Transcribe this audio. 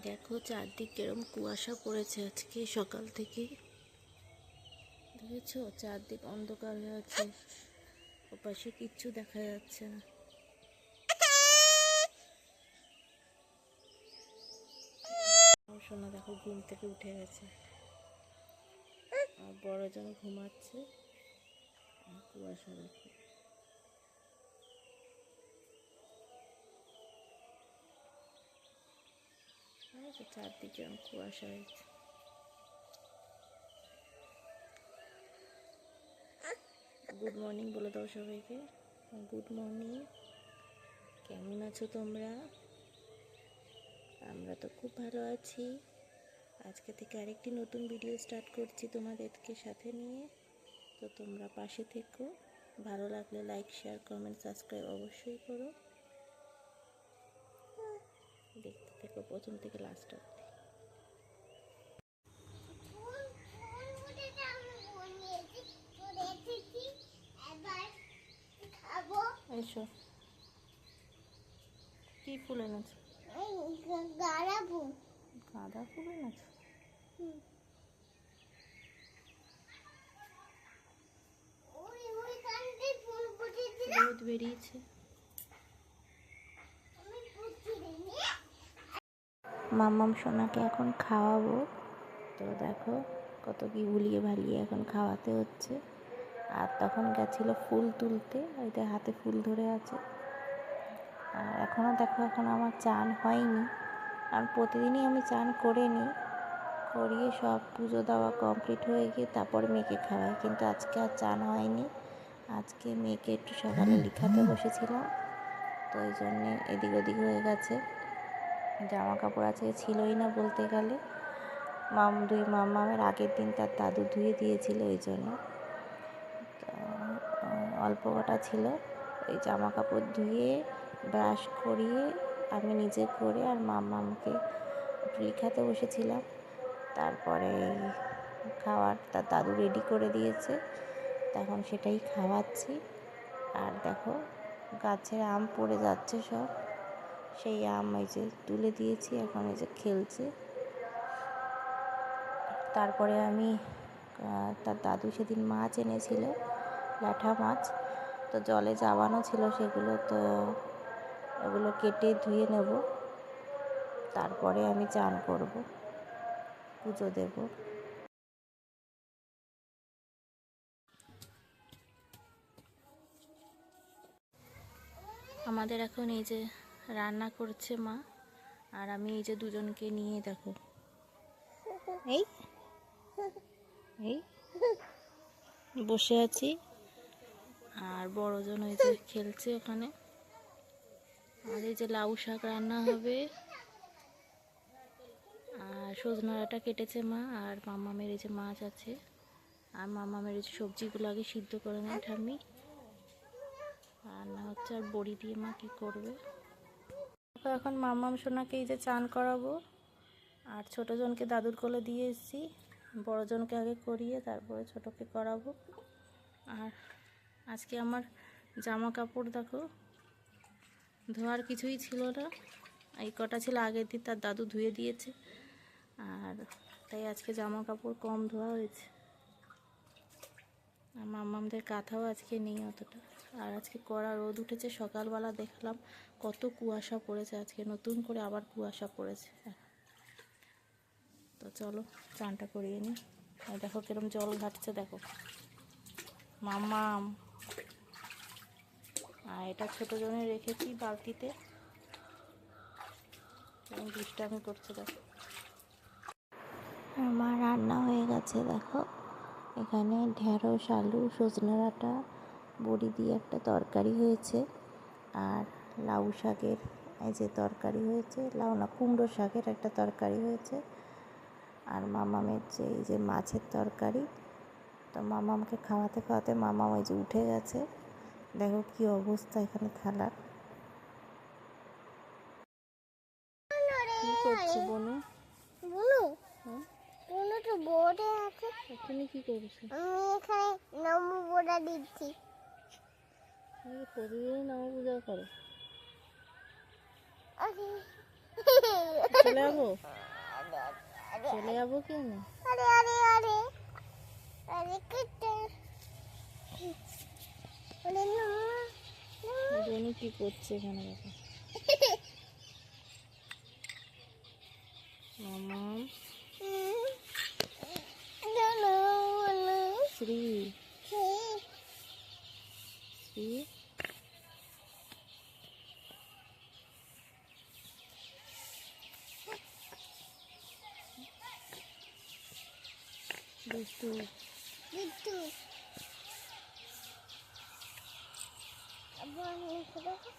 দেখো চারদিক কেরম কুয়াশা পড়েছে আজকে, সকাল থেকে দেখেছ? চারদিক অন্ধকার হয়ে আছে। ওপাশে কিচ্ছু দেখা যাচ্ছে না। সোনা দেখো ঘুম থেকে উঠে গেছে। আর বড়জন ঘুমাচ্ছে। কুয়াশা দেখো। যে চারদিকে কুয়াশা হয়েছে। গুড মর্নিং বলে দাও সবাইকে। গুড মর্নিং কেমন আছো তোমরা? আমরা তো খুব ভালো আছি। আজকে থেকে আরেকটি নতুন ভিডিও স্টার্ট করছি তোমাদেরকে সাথে নিয়ে। তো তোমরা পাশে থেকো। ভালো লাগলে লাইক শেয়ার কমেন্ট সাবস্ক্রাইব অবশ্যই করো। দেখতে থেকো প্রথম থেকে লাস্ট অব্দি এসো। কি ফুল এনেছো? গাঁদা ফুল। এনেছো? রোদ বেরিয়েছে। মাম্মাম সোনাকে এখন খাওয়াবো। তো দেখো কত কি উলিয়ে ভালিয়ে এখন খাওয়াতে হচ্ছে। আর তখন গেছিল ফুল তুলতে, ওইটা হাতে ফুল ধরে আছে। আর এখনও দেখো, এখন আমার চান হয়নি। আর প্রতিদিনই আমি চান করে নিই। করিয়ে সব পুজো দেওয়া কমপ্লিট হয়ে গিয়ে তারপর মেয়েকে খাওয়াই। কিন্তু আজকে আর চান হয়নি। আজকে মেয়েকে একটু সকালে লিখাতে বসেছিলাম। তো ওই জন্যে এদিক ওদিক হয়ে গেছে। জামা কাপড় আজকে ছিলই না বলতে গেলে। মাম, দুই মামামের আগের দিন তার দাদু ধুয়ে দিয়েছিল ওই জন্য। অল্প কটা ছিল। ওই জামা কাপড় ধুয়ে, ব্রাশ করিয়ে আমি নিজে করে আর মামামকে লিখাতে বসেছিলাম। তারপরে খাওয়ার তার দাদু রেডি করে দিয়েছে। তখন সেটাই খাওয়াচ্ছি। আর দেখো, গাছের আম পড়ে যাচ্ছে সব। সেই আম এই যে তুলে দিয়েছি, এখন এই যে খেলছে। তারপরে আমি তার দাদু সেদিন মাছ এনেছিল, ল্যাঠা মাছ। তো জলে চাবানো ছিল সেগুলো, তো ওগুলো কেটে ধুয়ে নেব। তারপরে আমি চান করব, পুজো দেব। আমাদের এখন এই যে রান্না করছে মা। আর আমি এই যে দুজনকে নিয়ে দেখো। এই। এই। বসে আছি। আর বড়জন ওই যে খেলছে ওখানে। আর এই যে লাউ শাক রান্না হবে। আর সজনা ডাঁটা কেটেছে মা আর মামামের এই যে মাছ আছে। আর মামামের এই যে সবজিগুলো আগে সিদ্ধ করে নেয় ঠাম্মি। রান্না হচ্ছে আর বড়ি দিয়ে মা কী করবে? এখন মামাম সোনাকে এই যে চান করাবো। আর ছোটোজনকে দাদুর কোলে দিয়ে এসেছি। বড়জনকে আগে করিয়ে তারপরে ছোটোকে করাবো। আর আজকে আমার জামা কাপড় দেখো, ধোয়ার কিছুই ছিল না। এই কটা ছিল আগের দিন, তার দাদু ধুয়ে দিয়েছে। আর তাই আজকে জামা কাপড় কম ধোয়া হয়েছে। আর মামামদের কাঁথাও আজকে নেই অতটা। আর আজকে কড়া রোদ উঠেছে, সকালবেলা দেখলাম কত কুয়াশা পড়েছে, আজকে নতুন করে আবার কুয়াশা পড়েছে। তো চলো, চানটা করিয়ে নিই আর দেখো কিরম জল ঘাটছে, দেখো। মামাম আর এটা ছোটো জনে রেখেছি বালতিতে। এবং করছে, দেখো। আমার রান্না হয়ে গেছে, দেখো। এখানে ঢেঁড়স, আলু, সজনে ডাঁটা বড়ি দিয়ে একটা তরকারি হয়েছে। আর লাউ শাকের এই যে তরকারি হয়েছে লাউ না কুমড়ো শাকের একটা তরকারি হয়েছে। আর মামামের যে এই যে মাছের তরকারি তো মামামকে খাওয়াতে খাওয়াতে মামাম ওই যে উঠে গেছে। দেখো কি অবস্থা এখানে থালার। কি করছে বনু? বুনু? তো বোর্ডে আছে। তুমি কি করছ? আমি এখানে নম্বর বোর্ডা দিচ্ছি। প্রতিদিন নাম পূজা করো। চলে যাব? চলে যাব কি করছে এখানে দেখো। না। শ্রী। শ্রী দুষ্টু বিট্টু আবার মুখে দেখো